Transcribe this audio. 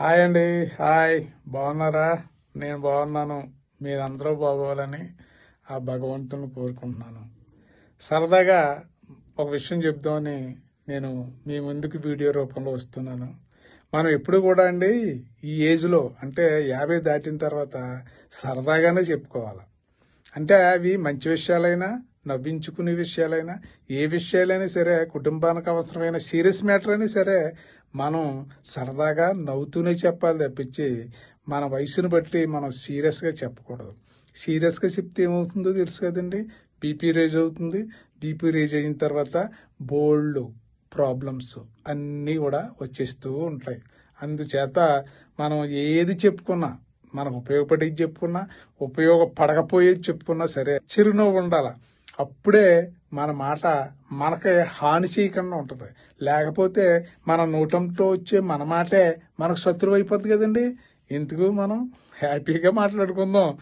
Hi అండి. Hi. బాగున్నారా? నేను బాగున్నాను. మీరందరూ బాగోవాలని ఆ భగవంతుని కోరుకుంటున్నాను. సరదాగా ఒక విషయం చెప్దామని నేను మీ ముందుకు వీడియో రూపంలో వస్తున్నాను. మనం ఎప్పుడు కూడా అండి ఈ ఏజ్లో అంటే యాభై దాటిన తర్వాత సరదాగానే చెప్పుకోవాలి. అంటే అవి మంచి విషయాలైనా నవ్వించుకునే విషయాలైనా ఏ విషయాలైనా సరే కుటుంబానికి అవసరమైన సీరియస్ మ్యాటర్ అయినా సరే మనం సరదాగా నవ్వుతూనే చెప్పాలి తప్పించి మన వయసును బట్టి మనం సీరియస్గా చెప్పకూడదు. సీరియస్గా చెప్తే ఏమవుతుందో తెలుసు కదండి. బీపీ రేజ్ అవుతుంది. బీపీ రేజ్ అయిన తర్వాత బోల్డ్ ప్రాబ్లమ్స్ అన్నీ కూడా వచ్చేస్తూ ఉంటాయి. అందుచేత మనం ఏది చెప్పుకున్నా మనకు ఉపయోగపడేది చెప్పుకున్నా ఉపయోగపడకపోయేది చెప్పుకున్నా సరే చిరునవ్వు ఉండాలి. అప్పుడే మన మాట మనకి హాని చేయకుండా ఉంటుంది. లేకపోతే మన నోటంతో వచ్చే మన మాటే మనకు శత్రువు అయిపోద్ది కదండి. ఎందుకు మనం హ్యాపీగా మాట్లాడుకుందాం.